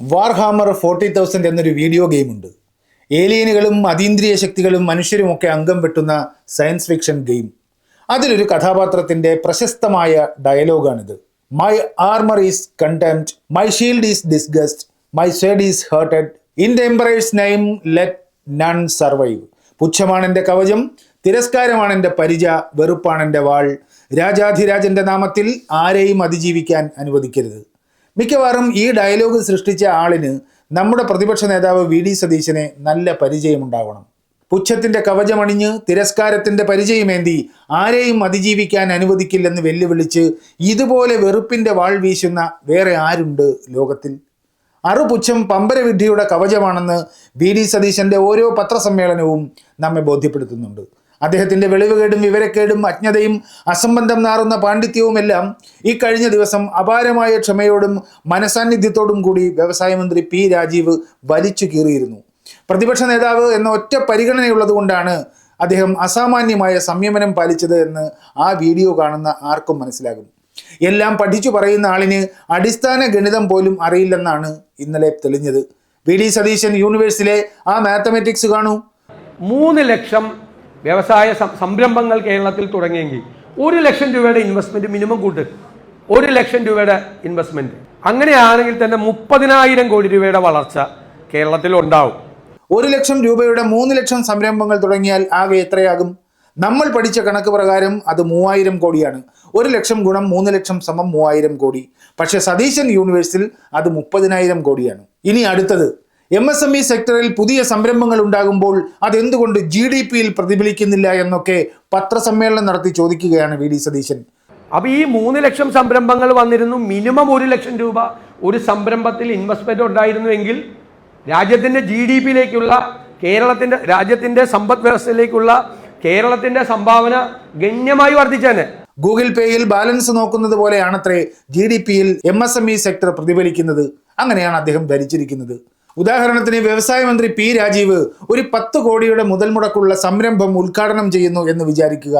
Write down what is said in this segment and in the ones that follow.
Warhammer forty thousand എന്നൊരു video ഗെയിമുണ്ട്. ഏലിയനുകളും അതീന്ദ്രിയ ശക്തികളും മനുഷ്യരും ഒക്കെ അംഗം വെട്ടുന്ന സയൻസ് ഫിക്ഷൻ ഗെയിം. അതിലൊരു കഥാപാത്രത്തിന്റെ പ്രശസ്തമായ ഡയലോഗാണിത്. My armour is contempt my shield is disgust my sword is hatred in the Emperor's name let none survive പുച്ഛമാണ് എന്റെ കവചം തിരസ്കാരമാണ് എന്റെ പരിച വെറുപ്പാണ് എന്റെ വാൾ. രാജാധിരാജന്റെ നാമത്തിൽ ആരെയും അതിജീവിക്കാൻ അനുവദിക്കരുത്. മിക്കവാറും ഈ ഡയലോഗ് സൃഷ്ടിച്ച ആളിന് നമ്മുടെ പ്രതിപക്ഷ നേതാവ് വി ഡി സതീശനെ നല്ല പരിചയമുണ്ടാവണം. പുച്ഛത്തിന്റെ കവചമണിഞ്ഞ് തിരസ്കാരത്തിന്റെ പരിചയമേന്തി ആരെയും അതിജീവിക്കാൻ അനുവദിക്കില്ലെന്ന് വെല്ലുവിളിച്ച് ഇതുപോലെ വെറുപ്പിന്റെ വാൾ വീശുന്ന വേറെ ആരുണ്ട് ലോകത്തിൽ? അറുപുച്ഛം പമ്പരവിഡ്ഢിയുടെ കവചമാണെന്ന് വി ഡി സതീശന്റെ ഓരോ പത്രസമ്മേളനവും നമ്മെ ബോധ്യപ്പെടുത്തുന്നുണ്ട്. അദ്ദേഹത്തിന്റെ വെളിവുകേടും വിവരക്കേടും അജ്ഞതയും അസംബന്ധം നാറുന്ന പാണ്ഡിത്യവുമെല്ലാം ഈ കഴിഞ്ഞ ദിവസം അപാരമായ ക്ഷമയോടും മനസാന്നിധ്യത്തോടും കൂടി വ്യവസായ മന്ത്രി പി രാജീവ് വലിച്ചു കീറിയിരുന്നു. പ്രതിപക്ഷ നേതാവ് എന്ന ഒറ്റ പരിഗണനയുള്ളതുകൊണ്ടാണ് അദ്ദേഹം അസാമാന്യമായ സംയമനം പാലിച്ചത് എന്ന് ആ വീഡിയോ കാണുന്ന ആർക്കും മനസ്സിലാകും. എല്ലാം പഠിച്ചു പറയുന്ന ആളിന് അടിസ്ഥാന ഗണിതം പോലും അറിയില്ലെന്നാണ് ഇന്നലെ തെളിഞ്ഞത്. വി ഡി സതീശൻ യൂണിവേഴ്സിലെ ആ മാത്തമാറ്റിക്സ് കാണൂ. മൂന്ന് ലക്ഷം വ്യവസായ സംരംഭങ്ങൾ കേരളത്തിൽ തുടങ്ങിയെങ്കിൽ ഒരു ലക്ഷം രൂപയുടെ ഇൻവെസ്റ്റ്മെന്റ് മിനിമം കൂട്ട് ഒരു ലക്ഷം രൂപയുടെ ഇൻവെസ്റ്റ്മെന്റ് അങ്ങനെയാണെങ്കിൽ തന്നെ മുപ്പതിനായിരം കോടി രൂപയുടെ വളർച്ച കേരളത്തിൽ ഉണ്ടാവും. ഒരു ലക്ഷം രൂപയുടെ മൂന്ന് ലക്ഷം സംരംഭങ്ങൾ തുടങ്ങിയാൽ ആകെ എത്രയാകും? നമ്മൾ പഠിച്ച കണക്ക് പ്രകാരം അത് മൂവായിരം കോടിയാണ്. ഒരു ലക്ഷം ഗുണം മൂന്ന് ലക്ഷം സമം മൂവായിരം കോടി. പക്ഷേ സതീശൻ യൂണിവേഴ്സിൽ അത് മുപ്പതിനായിരം കോടിയാണ്. ഇനി അടുത്തത്. എം എസ് എം ഇ സെക്ടറിൽ പുതിയ സംരംഭങ്ങൾ ഉണ്ടാകുമ്പോൾ അതെന്തുകൊണ്ട് ജി ഡി പിയിൽ പ്രതിഫലിക്കുന്നില്ല എന്നൊക്കെ പത്രസമ്മേളനം നടത്തി ചോദിക്കുകയാണ് വി ഡി സതീശൻ. അപ്പൊ ഈ മൂന്ന് ലക്ഷം സംരംഭങ്ങൾ വന്നിരുന്നു. മിനിമം ഒരു ലക്ഷം രൂപ ഒരു സംരംഭത്തിൽ ഇൻവെസ്റ്റ്മെന്റ് ഉണ്ടായിരുന്നുവെങ്കിൽ രാജ്യത്തിന്റെ ജി ഡി പിയിലേക്കുള്ള കേരളത്തിന്റെ രാജ്യത്തിന്റെ സമ്പദ് വ്യവസ്ഥയിലേക്കുള്ള കേരളത്തിന്റെ സംഭാവന ഗണ്യമായി വർദ്ധിച്ചേനെ. ഗൂഗിൾ പേയിൽ ബാലൻസ് നോക്കുന്നത് പോലെയാണത്രേ ജി ഡി പിയിൽ M S M E sector പ്രതിഫലിക്കുന്നത്. അങ്ങനെയാണ് അദ്ദേഹം ധരിച്ചിരിക്കുന്നത് ഉദാഹരണത്തിന് വ്യവസായ മന്ത്രി പി രാജീവ് ഒരു പത്ത് കോടിയുടെ മുതൽ മുടക്കുള്ള സംരംഭം ഉദ്ഘാടനം ചെയ്യുന്നു എന്ന് വിചാരിക്കുക.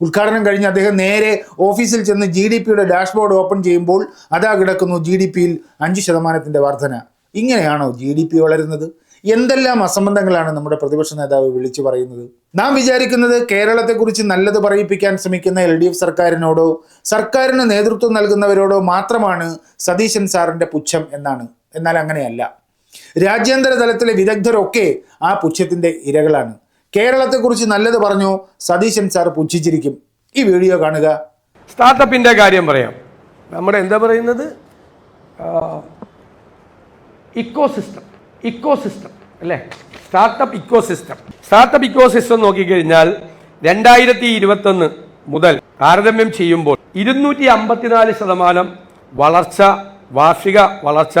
ഉദ്ഘാടനം കഴിഞ്ഞ് അദ്ദേഹം നേരെ ഓഫീസിൽ ചെന്ന് ജി ഡി പിയുടെ ഡാഷ്ബോർഡ് ഓപ്പൺ ചെയ്യുമ്പോൾ അതാ കിടക്കുന്നു ജി ഡി പിയിൽ അഞ്ച് ശതമാനത്തിന്റെ വർധന. ഇങ്ങനെയാണോ ജി ഡി പി വളരുന്നത്? എന്തെല്ലാം അസംബന്ധങ്ങളാണ് നമ്മുടെ പ്രതിപക്ഷ നേതാവ് വിളിച്ചു പറയുന്നത്? നാം വിചാരിക്കുന്നത് കേരളത്തെക്കുറിച്ച് നല്ലത് പറയിപ്പിക്കാൻ ശ്രമിക്കുന്ന എൽ ഡി എഫ് സർക്കാരിനോടോ സർക്കാരിന് നേതൃത്വം നൽകുന്നവരോടോ മാത്രമാണ് സതീശൻ സാറിന്റെ പുച്ഛം എന്നാണ്. എന്നാൽ അങ്ങനെയല്ല. രാജ്യാന്തര തലത്തിലെ വിദഗ്ധരൊക്കെ ആ പുച്ഛത്തിന്റെ ഇരകളാണ്. കേരളത്തെക്കുറിച്ച് നല്ലത് പറഞ്ഞു സതീശൻ സാർ പുച്ഛിച്ചിരിക്കും. ഈ വീഡിയോ കാണുക. സ്റ്റാർട്ടപ്പിന്റെ കാര്യം പറയാം. നമ്മുടെ എന്താ പറയുന്നത്? ഇക്കോ സിസ്റ്റം ഇക്കോ സിസ്റ്റം അല്ലേ? Startup ecosystem startup ecosystem നോക്കിക്കഴിഞ്ഞാൽ രണ്ടായിരത്തി ഇരുപത്തൊന്ന് മുതൽ താരതമ്യം ചെയ്യുമ്പോൾ ഇരുന്നൂറ്റി അമ്പത്തിനാല് ശതമാനം വളർച്ച വാർഷിക വളർച്ച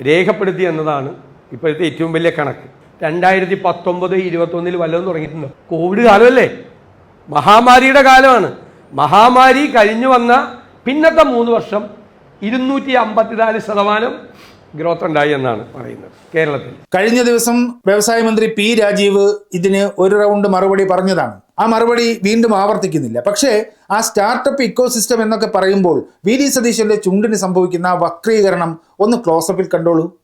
രേഖപ്പെടുത്തി എന്നതാണ് ഇപ്പോഴത്തെ ഏറ്റവും വലിയ കണക്ക്. രണ്ടായിരത്തി പത്തൊമ്പത് ഇരുപത്തൊന്നിൽ വല്ലതും തുടങ്ങിയിട്ടുണ്ടോ? കോവിഡ് കാലമല്ലേ? മഹാമാരിയുടെ കാലമാണ്. മഹാമാരി കഴിഞ്ഞു വന്ന പിന്നത്തെ മൂന്ന് വർഷം ഇരുന്നൂറ്റി അമ്പത്തിനാല് ശതമാനം ഗ്രോത്ത് ഉണ്ടായി എന്നാണ് പറയുന്നത് കേരളത്തിൽ. കഴിഞ്ഞ ദിവസം വ്യവസായ മന്ത്രി പി രാജീവ് ഇതിന് ഒരു റൗണ്ട് മറുപടി പറഞ്ഞതാണ്. ആ മറുപടി വീണ്ടും ആവർത്തിക്കുന്നില്ല. പക്ഷേ ആ സ്റ്റാർട്ടപ്പ് ഇക്കോസിസ്റ്റം എന്നൊക്കെ പറയുമ്പോൾ വി ഡി സതീശന്റെ ചുണ്ടിന് സംഭവിക്കുന്ന ആ വക്രീകരണം ഒന്ന് ക്ലോസപ്പിൽ കണ്ടോളൂ.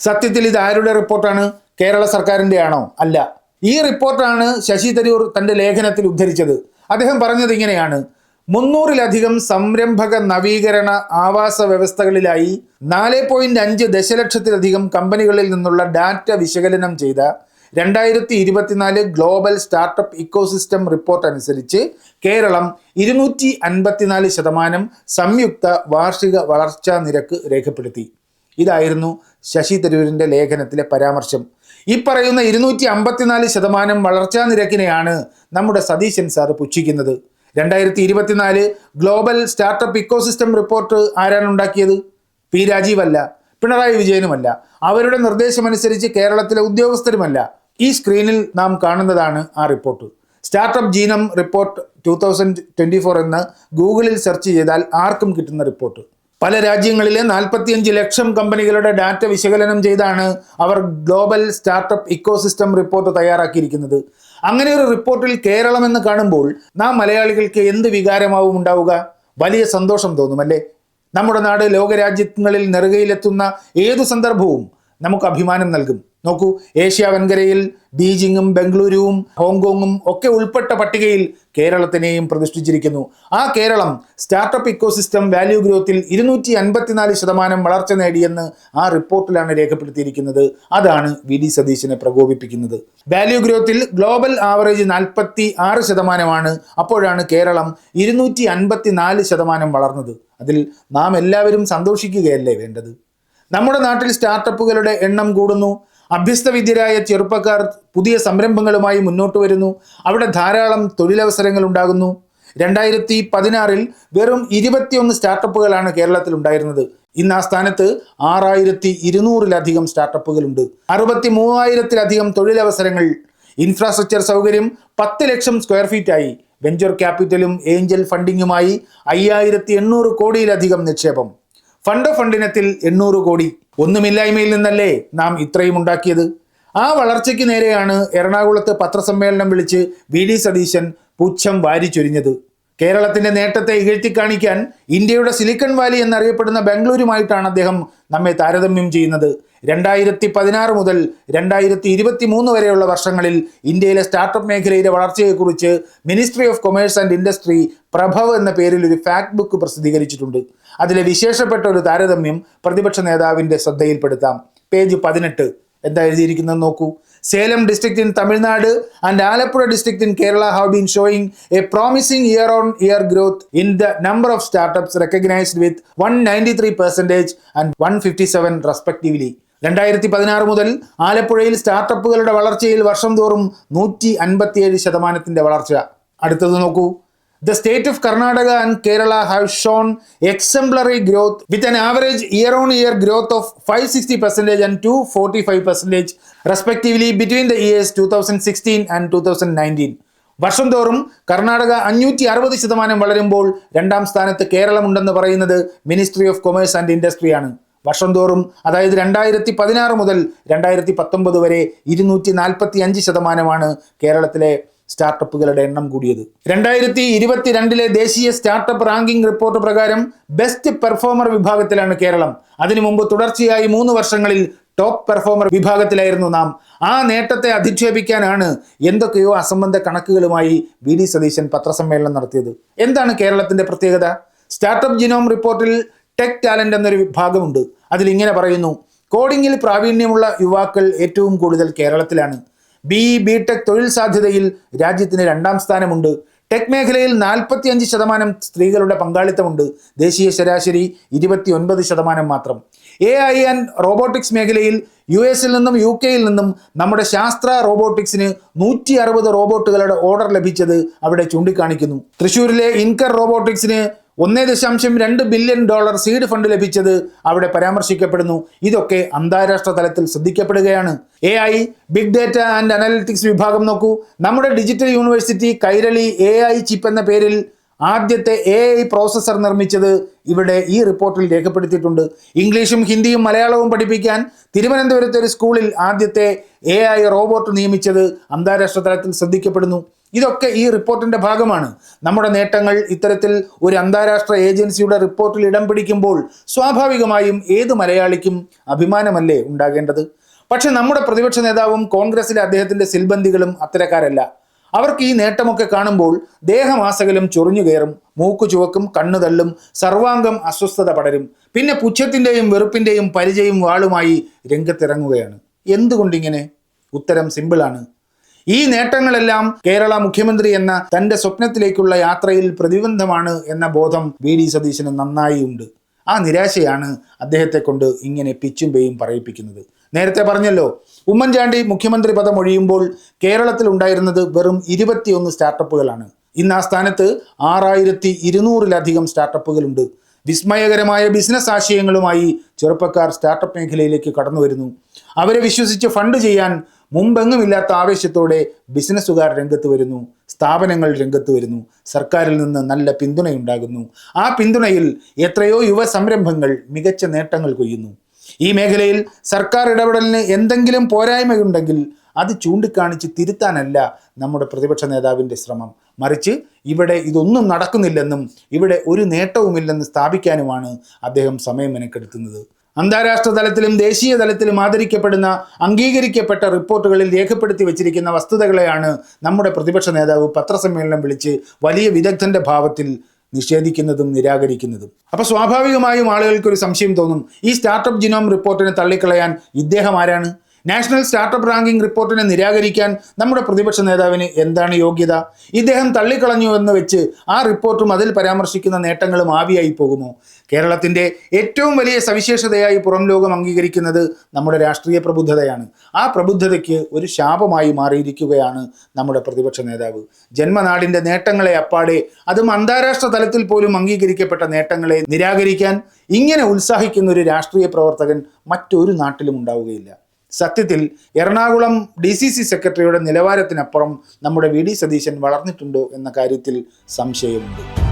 സത്യത്തിൽ ഇത് ആരുടെ റിപ്പോർട്ടാണ്? കേരള സർക്കാരിന്റെ ആണോ അല്ല. ഈ റിപ്പോർട്ടാണ് ശശി തരൂർ തന്റെ ലേഖനത്തിൽ ഉദ്ധരിച്ചത്. അദ്ദേഹം പറഞ്ഞത് ഇങ്ങനെയാണ്. മുന്നൂറിലധികം സംരംഭക നവീകരണ ആവാസ വ്യവസ്ഥകളിലായി നാല് പോയിന്റ് അഞ്ച് ദശലക്ഷത്തിലധികം കമ്പനികളിൽ നിന്നുള്ള ഡാറ്റ വിശകലനം ചെയ്ത രണ്ടായിരത്തി ഇരുപത്തിനാല് ഗ്ലോബൽ സ്റ്റാർട്ടപ്പ് ഇക്കോസിസ്റ്റം റിപ്പോർട്ട് അനുസരിച്ച് കേരളം ഇരുന്നൂറ്റി അൻപത്തിനാല് ശതമാനം സംയുക്ത വാർഷിക വളർച്ചാ നിരക്ക് രേഖപ്പെടുത്തി. ഇതായിരുന്നു ശശി തരൂരിന്റെ ലേഖനത്തിലെ പരാമർശം. ഈ പറയുന്ന ഇരുന്നൂറ്റി അമ്പത്തിനാല് ശതമാനം വളർച്ചാ നിരക്കിനെയാണ് നമ്മുടെ സതീശൻ സാർ പുച്ഛിക്കുന്നത്. രണ്ടായിരത്തി ഇരുപത്തിനാല് ഗ്ലോബൽ സ്റ്റാർട്ടപ്പ് ഇക്കോസിസ്റ്റം റിപ്പോർട്ട് ആരാണ് ഉണ്ടാക്കിയത്? പി രാജീവല്ല പിണറായി വിജയനുമല്ല. അവരുടെ നിർദ്ദേശമനുസരിച്ച് കേരളത്തിലെ ഉദ്യോഗസ്ഥരുമല്ല. ഈ സ്ക്രീനിൽ നാം കാണുന്നതാണ് ആ report. Startup Genome report two thousand twenty four എന്ന് ഗൂഗിളിൽ സെർച്ച് ചെയ്താൽ ആർക്കും കിട്ടുന്ന റിപ്പോർട്ട്. പല രാജ്യങ്ങളിലെ നാൽപ്പത്തിയഞ്ച് ലക്ഷം കമ്പനികളുടെ ഡാറ്റ വിശകലനം ചെയ്താണ് അവർ ഗ്ലോബൽ സ്റ്റാർട്ടപ്പ് ഇക്കോസിസ്റ്റം റിപ്പോർട്ട് തയ്യാറാക്കിയിരിക്കുന്നത്. അങ്ങനെ ഒരു റിപ്പോർട്ടിൽ കേരളം എന്ന് കാണുമ്പോൾ നാം മലയാളികൾക്ക് എന്ത് വികാരമാവും ഉണ്ടാവുക? വലിയ സന്തോഷം തോന്നുമല്ലേ? നമ്മുടെ നാട് ലോകരാജ്യങ്ങളിൽ നെറുകയിലെത്തുന്ന ഏതു സന്ദർഭവും നമുക്ക് അഭിമാനം നൽകും. നോക്കൂ ഏഷ്യ വൻകരയിൽ ബീജിങ്ങും ബംഗളൂരുവും ഹോങ്കോങ്ങും ഒക്കെ ഉൾപ്പെട്ട പട്ടികയിൽ കേരളത്തിനെയും പ്രതിഷ്ഠിച്ചിരിക്കുന്നു. ആ കേരളം സ്റ്റാർട്ടപ്പ് ഇക്കോസിസ്റ്റം വാല്യൂ ഗ്രോത്തിൽ ഇരുന്നൂറ്റി അൻപത്തിനാല് ശതമാനം വളർച്ച നേടിയെന്ന് ആ റിപ്പോർട്ടിലാണ് രേഖപ്പെടുത്തിയിരിക്കുന്നത്. അതാണ് വി ഡി സതീശനെ പ്രകോപിപ്പിക്കുന്നത്. വാല്യൂ ഗ്രോത്തിൽ ഗ്ലോബൽ ആവറേജ് നാൽപ്പത്തി ആറ് ശതമാനമാണ്. അപ്പോഴാണ് കേരളം ഇരുന്നൂറ്റി അൻപത്തിനാല് ശതമാനം വളർന്നത്. അതിൽ നാം എല്ലാവരും സന്തോഷിക്കുകയല്ലേ വേണ്ടത്? നമ്മുടെ നാട്ടിൽ സ്റ്റാർട്ടപ്പുകളുടെ എണ്ണം കൂടുന്നു. അഭ്യസ്തവിദ്യരായ ചെറുപ്പക്കാർ പുതിയ സംരംഭങ്ങളുമായി മുന്നോട്ട് വരുന്നു. അവിടെ ധാരാളം തൊഴിലവസരങ്ങൾ ഉണ്ടാകുന്നു. രണ്ടായിരത്തി പതിനാറിൽ വെറും ഇരുപത്തിയൊന്ന് സ്റ്റാർട്ടപ്പുകളാണ് കേരളത്തിൽ ഉണ്ടായിരുന്നത്. ഇന്ന് ആ സ്ഥാനത്ത് ആറായിരത്തി ഇരുന്നൂറിലധികം സ്റ്റാർട്ടപ്പുകളുണ്ട്. അറുപത്തി മൂവായിരത്തിലധികം തൊഴിലവസരങ്ങൾ. ഇൻഫ്രാസ്ട്രക്ചർ സൗകര്യം പത്ത് ലക്ഷം സ്ക്വയർ ഫീറ്റായി. വെഞ്ചർ ക്യാപിറ്റലും ഏഞ്ചൽ ഫണ്ടിങ്ങുമായി അയ്യായിരത്തി എണ്ണൂറ് കോടിയിലധികം നിക്ഷേപം. ഫണ്ട് ഫണ്ടിനത്തിൽ എണ്ണൂറ് കോടി. ഒന്നുമില്ലായ്മയിൽ നിന്നല്ലേ നാം ഇത്രയും ഉണ്ടാക്കിയത്? ആ വളർച്ചയ്ക്ക് നേരെയാണ് എറണാകുളത്ത് പത്രസമ്മേളനം വിളിച്ച് വി ഡി സതീശൻ പുച്ഛം വാരിച്ചൊരിഞ്ഞത് കേരളത്തിന്റെ നേട്ടത്തെ ഇകഴ്ത്തി കാണിക്കാൻ ഇന്ത്യയുടെ സിലിക്കൺ വാലി എന്നറിയപ്പെടുന്ന ബാംഗ്ലൂരുമായിട്ടാണ് അദ്ദേഹം നമ്മെ താരതമ്യം ചെയ്യുന്നത്. രണ്ടായിരത്തി പതിനാറ് മുതൽ രണ്ടായിരത്തി ഇരുപത്തി മൂന്ന് വരെയുള്ള വർഷങ്ങളിൽ ഇന്ത്യയിലെ സ്റ്റാർട്ടപ്പ് മേഖലയിലെ വളർച്ചയെക്കുറിച്ച് ministry of commerce and industry Prabhav എന്ന പേരിൽ ഒരു ഫാക്ട് ബുക്ക് പ്രസിദ്ധീകരിച്ചിട്ടുണ്ട്. അതിലെ വിശേഷപ്പെട്ട ഒരു താരതമ്യം പ്രതിപക്ഷ നേതാവിന്റെ ശ്രദ്ധയിൽപ്പെടുത്താം. പേജ് പതിനെട്ട്. എന്താ എഴുതിയിരിക്കുന്നത് നോക്കൂ. Salem district in Tamil Nadu and Alappuzha district in Kerala have been showing a promising year on year growth in the number of startups recognised with one ninety three percentage and one fifty seven respectively രണ്ടായിരത്തി പതിനാറ് മുതൽ ആലപ്പുഴയിൽ സ്റ്റാർട്ടപ്പുകളുടെ വളർച്ചയിൽ വർഷം തോറും നൂറ്റി അൻപത്തിയേഴ് ശതമാനത്തിന്റെ വളർച്ച. അടുത്തത് നോക്കൂ. The state of Karnataka and Kerala have shown exemplary growth with an average year on year growth of 560% and 245% respectively between the years 2016 and 2019. വർഷം തോറും കർണാടക അഞ്ഞൂറ്റി അറുപത് ശതമാനം വളരുമ്പോൾ രണ്ടാം സ്ഥാനത്ത് കേരളമുണ്ടെന്ന് പറയുന്നത് മിനിസ്ട്രി ഓഫ് കൊമേഴ്സ് ആൻഡ് ഇൻഡസ്ട്രിയാണ് വർഷം തോറും അതായത് രണ്ടായിരത്തി പതിനാറ് മുതൽ രണ്ടായിരത്തി പത്തൊമ്പത് വരെ ഇരുന്നൂറ്റി നാൽപ്പത്തി അഞ്ച് ശതമാനമാണ് കേരളത്തിലെ സ്റ്റാർട്ടപ്പുകളുടെ എണ്ണം കൂടിയത്. രണ്ടായിരത്തി ഇരുപത്തിരണ്ടിലെ ദേശീയ സ്റ്റാർട്ടപ്പ് റാങ്കിംഗ് റിപ്പോർട്ട് പ്രകാരം ബെസ്റ്റ് പെർഫോമർ വിഭാഗത്തിലാണ് കേരളം. അതിനു മുമ്പ് തുടർച്ചയായി മൂന്ന് വർഷങ്ങളിൽ ടോപ്പ് പെർഫോമർ വിഭാഗത്തിലായിരുന്നു നാം. ആ നേട്ടത്തെ അധിക്ഷേപിക്കാനാണ് എന്തൊക്കെയോ അസംബന്ധ കണക്കുകളുമായി വി ഡി സതീശൻ പത്രസമ്മേളനം നടത്തിയത്. എന്താണ് കേരളത്തിന്റെ പ്രത്യേകത? സ്റ്റാർട്ടപ്പ് ജിനോം റിപ്പോർട്ടിൽ ടെക് ടാലന്റ് എന്നൊരു വിഭാഗമുണ്ട്. അതിൽ ഇങ്ങനെ പറയുന്നു കോഡിംഗിൽ പ്രാവീണ്യമുള്ള യുവാക്കൾ ഏറ്റവും കൂടുതൽ കേരളത്തിലാണ്. ബി ബി ടെക് തൊഴിൽ സാധ്യതയിൽ രാജ്യത്തിന് രണ്ടാം സ്ഥാനമുണ്ട്. ടെക് മേഖലയിൽ നാൽപ്പത്തിയഞ്ച് ശതമാനം സ്ത്രീകളുടെ പങ്കാളിത്തമുണ്ട്. ദേശീയ ശരാശരി ഇരുപത്തി ഒൻപത് ശതമാനം മാത്രം. എ ഐ ആൻഡ് റോബോട്ടിക്സ് മേഖലയിൽ യു എസിൽ നിന്നും യു കെയിൽ നിന്നും നമ്മുടെ ശാസ്ത്ര റോബോട്ടിക്സിന് നൂറ്റി അറുപത് റോബോട്ടുകളുടെ ഓർഡർ ലഭിച്ചത് അവിടെ ചൂണ്ടിക്കാണിക്കുന്നു. തൃശ്ശൂരിലെ ഇൻകർ റോബോട്ടിക്സിന് ഒന്നേ ദശാംശം രണ്ട് ബില്യൺ ഡോളർ സീഡ് ഫണ്ട് ലഭിച്ചത് അവിടെ പരാമർശിക്കപ്പെടുന്നു. ഇതൊക്കെ അന്താരാഷ്ട്ര തലത്തിൽ ശ്രദ്ധിക്കപ്പെടുകയാണ്. A I big data and analytics വിഭാഗം നോക്കൂ. നമ്മുടെ digital university Kairali A I chip എന്ന പേരിൽ ആദ്യത്തെ എ ഐ പ്രോസസ്സർ നിർമ്മിച്ചത് ഇവിടെ ഈ റിപ്പോർട്ടിൽ രേഖപ്പെടുത്തിയിട്ടുണ്ട്. ഇംഗ്ലീഷും ഹിന്ദിയും മലയാളവും പഠിപ്പിക്കാൻ തിരുവനന്തപുരത്തെ ഒരു സ്കൂളിൽ ആദ്യത്തെ എ ഐ റോബോട്ട് നിയമിച്ചത് അന്താരാഷ്ട്ര തലത്തിൽ ശ്രദ്ധിക്കപ്പെടുന്നു. ഇതൊക്കെ ഈ റിപ്പോർട്ടിന്റെ ഭാഗമാണ്. നമ്മുടെ നേട്ടങ്ങൾ ഇത്തരത്തിൽ ഒരു അന്താരാഷ്ട്ര ഏജൻസിയുടെ റിപ്പോർട്ടിൽ ഇടം പിടിക്കുമ്പോൾ സ്വാഭാവികമായും ഏത് മലയാളിക്കും അഭിമാനമല്ലേ ഉണ്ടാകേണ്ടത്? പക്ഷെ നമ്മുടെ പ്രതിപക്ഷ നേതാവും കോൺഗ്രസിലെ അദ്ദേഹത്തിന്റെ സിൽബന്ദികളും അത്തരക്കാരല്ല. അവർക്ക് ഈ നേട്ടമൊക്കെ കാണുമ്പോൾ ദേഹമാസകലും ചൊറിഞ്ഞു കയറും മൂക്കു ചുവക്കും കണ്ണു തള്ളും സർവാംഗം അസ്വസ്ഥത പടരും. പിന്നെ പുച്ഛത്തിന്റെയും വെറുപ്പിന്റെയും പരിചയം വാളുമായി രംഗത്തിറങ്ങുകയാണ്. എന്തുകൊണ്ടിങ്ങനെ? ഉത്തരം സിമ്പിളാണ് ഈ നേട്ടങ്ങളെല്ലാം കേരള മുഖ്യമന്ത്രി എന്ന തന്റെ സ്വപ്നത്തിലേക്കുള്ള യാത്രയിൽ പ്രതിബന്ധമാണ് എന്ന ബോധം വി ഡി സതീശന് നന്നായി ഉണ്ട്. ആ നിരാശയാണ് അദ്ദേഹത്തെ കൊണ്ട് ഇങ്ങനെ പിച്ചും പേയും പറയിപ്പിക്കുന്നത്. നേരത്തെ പറഞ്ഞല്ലോ ഉമ്മൻചാണ്ടി മുഖ്യമന്ത്രി പദം ഒഴിയുമ്പോൾ കേരളത്തിൽ ഉണ്ടായിരുന്നത് വെറും ഇരുപത്തിയൊന്ന് സ്റ്റാർട്ടപ്പുകളാണ്. ഇന്ന് ആ സ്ഥാനത്ത് ആറായിരത്തി ഇരുന്നൂറിലധികം സ്റ്റാർട്ടപ്പുകളുണ്ട്. വിസ്മയകരമായ ബിസിനസ് ആശയങ്ങളുമായി ചെറുപ്പക്കാർ സ്റ്റാർട്ടപ്പ് മേഖലയിലേക്ക് കടന്നു വരുന്നു. അവരെ വിശ്വസിച്ച് ഫണ്ട് ചെയ്യാൻ മുമ്പെങ്ങുമില്ലാത്ത ആവേശത്തോടെ ബിസിനസ്സുകാർ രംഗത്ത് വരുന്നു സ്ഥാപനങ്ങൾ രംഗത്ത് വരുന്നു സർക്കാരിൽ നിന്ന് നല്ല പിന്തുണയുണ്ടാകുന്നു. ആ പിന്തുണയിൽ എത്രയോ യുവ സംരംഭങ്ങൾ മികച്ച നേട്ടങ്ങൾ കൊയ്യുന്നു. ഈ മേഖലയിൽ സർക്കാർ ഇടപെടലിന് എന്തെങ്കിലും പോരായ്മയുണ്ടെങ്കിൽ അത് ചൂണ്ടിക്കാണിച്ച് തിരുത്താനല്ല നമ്മുടെ പ്രതിപക്ഷ നേതാവിന്റെ ശ്രമം. മറിച്ച് ഇവിടെ ഇതൊന്നും നടക്കുന്നില്ലെന്നും ഇവിടെ ഒരു നേട്ടവുമില്ലെന്ന് സ്ഥാപിക്കാനുമാണ് അദ്ദേഹം സമയം മെനക്കെടുത്തുന്നത്. അന്താരാഷ്ട്ര തലത്തിലും ദേശീയ തലത്തിലും ആദരിക്കപ്പെടുന്ന അംഗീകരിക്കപ്പെട്ട റിപ്പോർട്ടുകളിൽ രേഖപ്പെടുത്തി വച്ചിരിക്കുന്ന വസ്തുതകളെയാണ് നമ്മുടെ പ്രതിപക്ഷ നേതാവ് പത്രസമ്മേളനം വിളിച്ച് വലിയ വിദഗ്ധന്റെ ഭാവത്തിൽ നിഷേധിക്കുന്നതും നിരാകരിക്കുന്നതും. അപ്പൊ സ്വാഭാവികമായും ആളുകൾക്ക് ഒരു സംശയം തോന്നും ഈ സ്റ്റാർട്ടപ്പ് ജിനോം റിപ്പോർട്ടിനെ തള്ളിക്കളയാൻ ഇദ്ദേഹം ആരാണ്? നാഷണൽ സ്റ്റാർട്ടപ്പ് റാങ്കിംഗ് റിപ്പോർട്ടിനെ നിരാകരിക്കാൻ നമ്മുടെ പ്രതിപക്ഷ നേതാവിന് എന്താണ് യോഗ്യത? ഇദ്ദേഹം തള്ളിക്കളഞ്ഞു എന്ന് വെച്ച് ആ റിപ്പോർട്ടും അതിൽ പരാമർശിക്കുന്ന നേട്ടങ്ങളും ആവിയായി പോകുമോ? കേരളത്തിന്റെ ഏറ്റവും വലിയ സവിശേഷതയായി പുറം ലോകം അംഗീകരിക്കുന്നത് നമ്മുടെ രാഷ്ട്രീയ പ്രബുദ്ധതയാണ്. ആ പ്രബുദ്ധതയ്ക്ക് ഒരു ശാപമായി മാറിയിരിക്കുകയാണ് നമ്മുടെ പ്രതിപക്ഷ നേതാവ്. ജന്മനാടിന്റെ നേട്ടങ്ങളെ അപ്പാടെ അതും അന്താരാഷ്ട്ര തലത്തിൽ പോലും അംഗീകരിക്കപ്പെട്ട നേട്ടങ്ങളെ നിരാകരിക്കാൻ ഇങ്ങനെ ഉത്സാഹിക്കുന്ന ഒരു രാഷ്ട്രീയ പ്രവർത്തകൻ മറ്റൊരു നാട്ടിലും ഉണ്ടാവുകയില്ല. സത്യത്തിൽ എറണാകുളം ഡി സി സി സെക്രട്ടറിയുടെ നിലവാരത്തിനപ്പുറം നമ്മുടെ വി ഡി സതീശൻ വളർന്നിട്ടുണ്ടോ എന്ന കാര്യത്തിൽ സംശയമുണ്ട്.